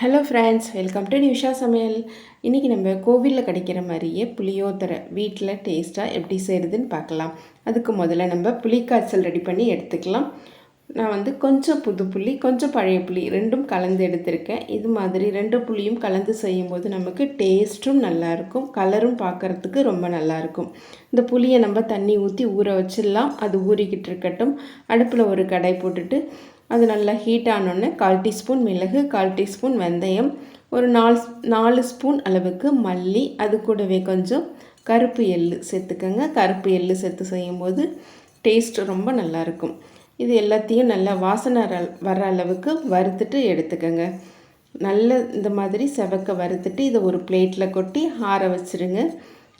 Hello friends welcome to Nisha சமையல் இன்றைக்கி நம்ம கோவிலில் கிடைக்கிற மாதிரியே புளியோதரை வீட்டில் டேஸ்ட்டாக எப்படி செய்கிறதுன்னு பார்க்கலாம். அதுக்கு முதல்ல நம்ம புளிக்காய்ச்சல் ரெடி பண்ணி எடுத்துக்கலாம். நான் வந்து கொஞ்சம் புது புளி கொஞ்சம் பழைய புளி ரெண்டும் கலந்து எடுத்திருக்கேன். இது மாதிரி ரெண்டு புளியும் கலந்து செய்யும்போது நமக்கு டேஸ்ட்டும் நல்லாயிருக்கும் கலரும் பார்க்குறதுக்கு ரொம்ப நல்லாயிருக்கும் இந்த புளியை நம்ம தண்ணி ஊற்றி ஊற வச்சிடலாம். அது ஊறிக்கிட்டு இருக்கட்டும். அடுப்பில் ஒரு கடை போட்டுட்டு அது நல்லா ஹீட் ஆனோடனே கால் டீஸ்பூன் மிளகு கால் டீஸ்பூன் வெந்தயம் ஒரு நாலு நாலு ஸ்பூன் அளவுக்கு மல்லி அது கூடவே கொஞ்சம் கருப்பு எள்ளு சேர்த்துக்கோங்க. கருப்பு எள்ளு சேர்த்து செய்யும்போது டேஸ்ட் ரொம்ப நல்லாயிருக்கும் இது எல்லாத்தையும் நல்லா வாசனை வர அளவுக்கு வறுத்துட்டு எடுத்துக்கோங்க. நல்ல இந்த மாதிரி செவக்க வறுத்துட்டு இதை ஒரு பிளேட்டில் கொட்டி ஆற வச்சுருங்க.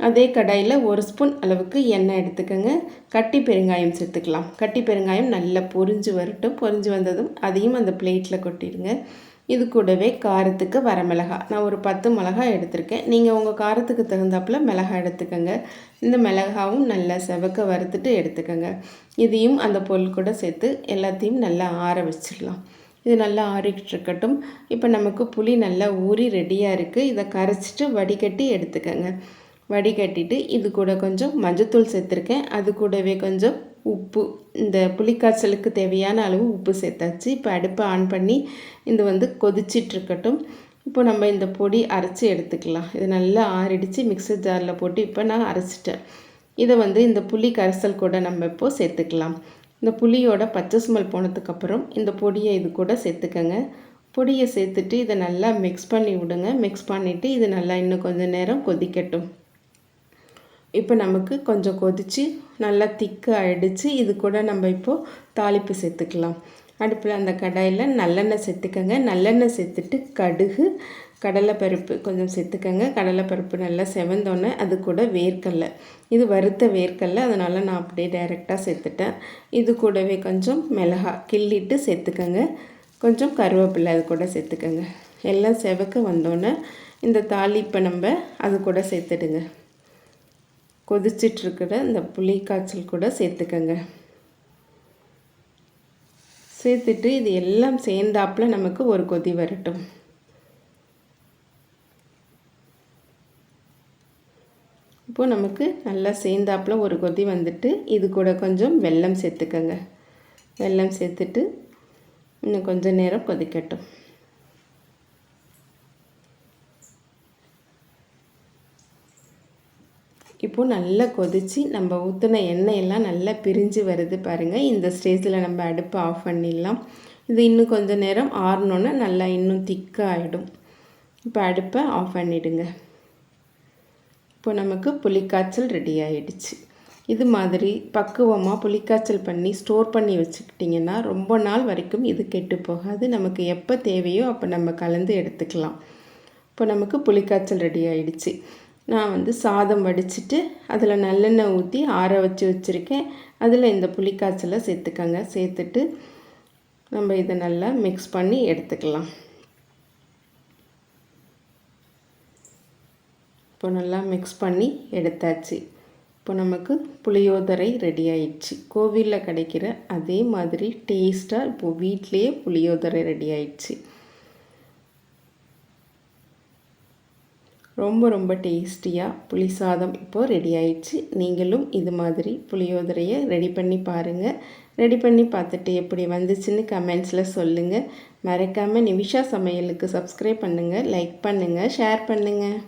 அதே கடாயில் ஒரு ஸ்பூன் அளவுக்கு எண்ணெய் எடுத்துக்கோங்க. கட்டி பெருங்காயம் சேர்த்துக்கலாம். கட்டி பெருங்காயம் நல்லா பொரிஞ்சு வரட்டும். பொரிஞ்சு வந்ததும் அதையும் அந்த பிளேட்டில் கொட்டிடுங்க. இது கூடவே காரத்துக்கு வர நான் ஒரு பத்து மிளகாய் எடுத்திருக்கேன். நீங்கள் உங்கள் காரத்துக்கு தகுந்தாப்பில் மிளகாய் எடுத்துக்கோங்க. இந்த மிளகாவும் நல்லா செவக்க வறுத்துட்டு எடுத்துக்கோங்க. இதையும் அந்த பொருள் கூட சேர்த்து எல்லாத்தையும் நல்லா ஆற வச்சிடலாம். இது நல்லா ஆறிக்கிட்டு இருக்கட்டும். இப்போ நமக்கு புளி நல்லா ஊறி ரெடியாக இருக்குது இதை கரைச்சிட்டு வடிகட்டி எடுத்துக்கோங்க. வடிகட்டிட்டு இது கூட கொஞ்சம் மஞ்சத்தூள் சேர்த்துருக்கேன். அது கூடவே கொஞ்சம் உப்பு இந்த புளிக்காய்ச்சலுக்கு தேவையான அளவு உப்பு சேர்த்தாச்சு. இப்போ அடுப்பை ஆன் பண்ணி இது வந்து கொதிச்சிட்ருக்கட்டும். இப்போ நம்ம இந்த பொடி அரைச்சி எடுத்துக்கலாம். இது நல்லா ஆறிடிச்சு. மிக்சர் ஜாரில் போட்டு இப்போ நான் அரைச்சிட்டேன். இதை வந்து இந்த புளி கரைசல் கூட நம்ம இப்போது சேர்த்துக்கலாம். இந்த புளியோட பச்சை ஸ்மெல் போனதுக்கப்புறம் இந்த பொடியை இது கூட சேர்த்துக்கங்க. பொடியை சேர்த்துட்டு இதை நல்லா மிக்ஸ் பண்ணி விடுங்க. மிக்ஸ் பண்ணிவிட்டு இது நல்லா இன்னும் கொஞ்சம் நேரம் கொதிக்கட்டும். இப்போ நமக்கு கொஞ்சம் கொதித்து நல்லா திக்கு ஆகிடுச்சு இது கூட நம்ம இப்போது தாளிப்பு சேர்த்துக்கலாம். அடுப்பில் அந்த கடாயில் நல்லெண்ணெய் சேர்த்துக்கங்க. நல்லெண்ணெய் சேர்த்துட்டு கடுகு கடலைப்பருப்பு கொஞ்சம் சேர்த்துக்கங்க. கடலைப்பருப்பு நல்லா செவந்தோன்னே அது கூட வேர்க்கடலை. இது வறுத்த வேர்க்கடலை அதனால் நான் அப்படியே டைரெக்டாக சேர்த்துட்டேன். இது கூடவே கொஞ்சம் மிளகா கிள்ளிட்டு சேர்த்துக்கங்க. கொஞ்சம் கருவேப்பிலை அது கூட சேர்த்துக்கங்க. எல்லாம் செவக்க வந்தோன்னே இந்த தாளிப்பை நம்ம அது கூட சேர்த்துடுங்க. கொதிச்சிட்ருக்கிற இந்த புளி காய்ச்சல் கூட சேர்த்துக்கங்க. சேர்த்துட்டு இது எல்லாம் சேர்ந்தாப்பில் நமக்கு ஒரு கொதி வரட்டும். இப்போது நமக்கு நல்லா சேர்ந்தாப்பில் ஒரு கொதி வந்துட்டு இது கூட கொஞ்சம் வெல்லம் சேர்த்துக்கங்க. வெல்லம் சேர்த்துட்டு இன்னும் கொஞ்சம் நேரம் கொதிக்கட்டும். இப்போது நல்லா கொதித்து நம்ம ஊற்றின எண்ணெயெல்லாம் நல்லா பிரிஞ்சு வருது பாருங்கள் இந்த ஸ்டேஜில் நம்ம அடுப்பை ஆஃப் பண்ணிடலாம். இது இன்னும் கொஞ்சம் நேரம் ஆறினோன்னே நல்லா இன்னும் திக்காக ஆகிடும் இப்போ அடுப்பை ஆஃப் பண்ணிவிடுங்க இப்போ நமக்கு புளிக்காய்ச்சல் ரெடி ஆகிடுச்சு இது மாதிரி பக்குவமாக புளிக்காய்ச்சல் பண்ணி ஸ்டோர் பண்ணி வச்சுக்கிட்டிங்கன்னா ரொம்ப நாள் வரைக்கும் இது கெட்டு போகாது. நமக்கு எப்போ தேவையோ அப்போ நம்ம கலந்து எடுத்துக்கலாம். இப்போ நமக்கு புளிக்காய்ச்சல் ரெடி ஆகிடுச்சு நான் வந்து சாதம் வடிச்சிட்டு அதில் நல்லெண்ணெய் ஊற்றி ஆற வச்சு வச்சுருக்கேன். அதில் இந்த புளிக்காய்ச்சலை சேர்த்துக்கங்க. சேர்த்துட்டு நம்ம இதை நல்லா மிக்ஸ் பண்ணி எடுத்துக்கலாம். இப்போ நல்லா மிக்ஸ் பண்ணி எடுத்தாச்சு. இப்போ நமக்கு புளியோதரை ரெடி ஆயிடுச்சு. கோவிலில் கிடைக்கிற அதே மாதிரி டேஸ்ட்டாக இப்போது வீட்லேயே புளியோதரை ரெடி ஆயிடுச்சு. ரொம்ப ரொம்ப டேஸ்டியாக புளி சாதம் இப்போது ரெடி ஆயிடுச்சு. நீங்களும் இது மாதிரி புளியோதரையை ரெடி பண்ணி பாருங்கள் ரெடி பண்ணி பார்த்துட்டு எப்படி வந்துச்சுன்னு கமெண்ட்ஸில் சொல்லுங்கள் மறக்காமல் நிமிஷா சமையலுக்கு சப்ஸ்கிரைப் பண்ணுங்கள் லைக் பண்ணுங்கள் ஷேர் பண்ணுங்கள்